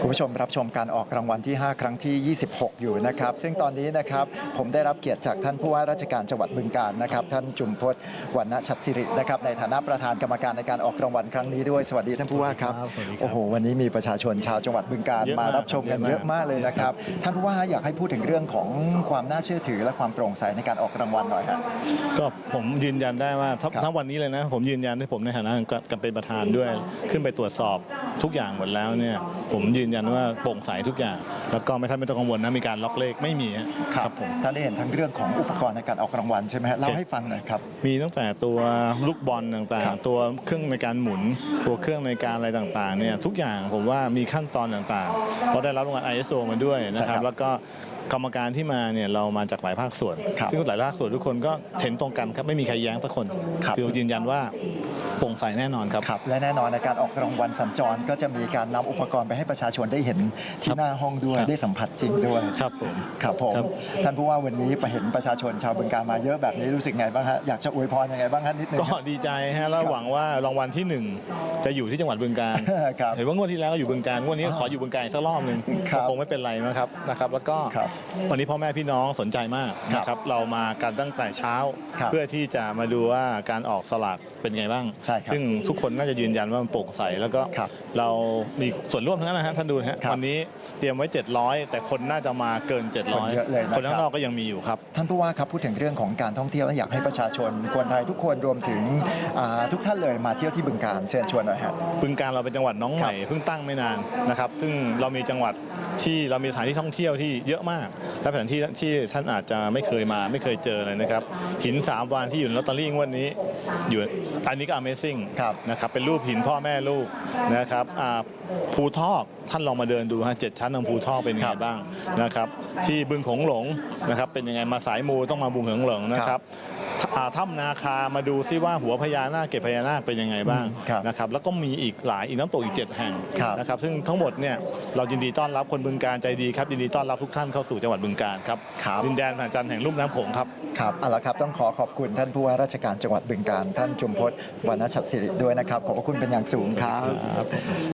คุณผู้ชมรับชมการออกรางวัลที่ 5 ครั้งที่ 26 อยู่นะครับ ซึ่งตอนนี้นะครับผมได้รับเกียรติจากท่านผู้ว่าราชการจังหวัดบึงกาฬนะครับ ท่านจุมพจน์วรรณชัดสิรินะครับ ในฐานะประธานกรรมการในการออกรางวัลครั้งนี้ด้วยสวัสดีท่านผู้ว่าครับสวัสดีครับโอ้โหวันนี้มีประชาชนชาวจังหวัดบึงกาฬเยอะมามากรับชมกันเยเยอะมามอะากกเลยนะครับ ท่านผู้ว่าอยากให้พูดถึงเรื่องของความน่าเชื่อถือและความโปร่งใสในการออกรางวัลหน่อยครับ ก็ผมยืนยันได้ว่าทั้งครับทั้งวันนี้เลยนะ ผมยืนยันที่ผมในฐานะการเป็นประธานด้วย ขึ้นไปตรวจสอบ ทุกอย่างหมดแล้วเนี่ยผมยืนยันว่าโปร่งใสทุกอย่าง แล้วก็ไม่ท่านไม่ต้องกังวลนะมีการล็อกเลขไม่มีฮะครับผมท่านได้เห็นทั้งเรื่องของอุปกรณ์ในการออกรางวัลใช่ไหมฮะเล่าให้ฟังหน่อยครับมีตั้งแต่ตัวลูกบอลต่างครับๆตัวเครื่องในการหมุน ตัวเครื่องในการอะไรต่างๆเนี่ยทุกอย่างผมว่ามีขั้นตอนต่างๆเพราะได้รับรางวัล ISO มาด้วยนะครัใช่ครับบแล้วก็กรรมการที่มาเนี่ยเรามาจากหลายภาคส่วนครับซึ่งหลายภาคส่วนทุกคนก็เห็นตรงกันครับไม่มีใครแย้งสักคนครับอยืนยันว่า โปร่งใสแน่นอนครับ ครับ และแน่นอนในการออกรางวัลสัญจรก็จะมีการนำอุปกรณ์ไปให้ประชาชนได้เห็นที่หน้าห้องด้วยครับได้สัมผัสจริงด้วยครับผมครับผมครับท่านผู้ว่าวันนี้ไปเห็นประชาชนชาวบึงการมาเยอะแบบนี้รู้สึกไงบ้างฮะอยากจะอวยพรยังไงบ้างฮะนิดนึงก็ดีใจฮะแล้วหวังว่ารางวัลที่หนึ่งจะอยู่ที่จังหวัดบึงกาฬครับเห็นว่างวดที่แล้วก็อยู่บึงกาฬงวดนี้ก็ขออยู่บึงกาฬอีกสักรอบหนึ่งครับคงไม่เป็นไรนะครับนะครับ แล้วก็ครับวันนี้พ่อแม่พี่น้องสนใจมากครับนะครับเรามากันตั้งแต่เช้าครับเพื่อที่จะมาดูว่าการออกสลากเป็นไงบ้างใช่ครับซึ่งทุกคนน่าจะยืนยันว่ามันโปร่งใสแล้วก็ครับเรามีส่วนร่วมทั้งนั้นนะฮะท่านดูนะฮะครับวันนี้เตรียมไว้ 700 แต่คนน่าจะมาเกิน คนเยอะเลยนะครับ700 คนข้างนอกก็ยังมีอยู่ครับ ท่านผู้ว่าครับพูดถึงเรื่องของการท่องเที่ยวและอยากให้ประชาชนคนไทยทุกคนรวมถึงอ่าทุกท่านเลยมาเที่ยวที่บึงการเชิญชวนหน่อยฮะ บึงการเราเป็นจังหวัดน้องใหม่เพิ่งตั้งไม่นานนะครับ ซึ่งเรามีจังหวัดที่เรามีสถานที่ท่องเที่ยวที่เยอะมาก และเป็นสถานที่ที่ท่านอาจจะไม่เคยมาไม่เคยเจอเลยนะครับหินสามวานที่อยู่ในลอตเตอรี่งวดนี้ อยู่อันนี้ก็ Amazing ครับนะครับเป็นรูปหินพ่อแม่ลูกนะครับอ่าภูทอกท่านลองมาเดินดูฮะเจ็ดชั้นของภูทอกเป็นยังคไงรับบ้างนะครับ ที่บึงโขงหลงนะครับเป็นยังไงมาสายมูต้องมาบึงโขงหลงนะครับอ่า ถ้ำนาคามาดูซิว่าหัวพญานาคเกศพญานาคเป็นยังไงบ้างอืมครับนะครับแล้วก็มีอีกหลายอีกน้ำตกอีก 7 แห่งครับนะครับซึ่งทั้งหมดเนี่ยเรายินดีต้อนรับคนบึงการใจดีครับยินดีต้อนรับทุกท่านเข้าสู่จังหวัดบึงการครับครับ ดินแดนผ่านจันทร์แห่งลุ่มน้ำโขงครับ ครับเอาละครับ ต้องขอขอบคุณท่านผู้ว่าราชการจังหวัดบึงการ ท่านจุมพจน์วรรณชัดสิริด้วยนะครับ ขอบพระคุณเป็นอย่างสูงครับ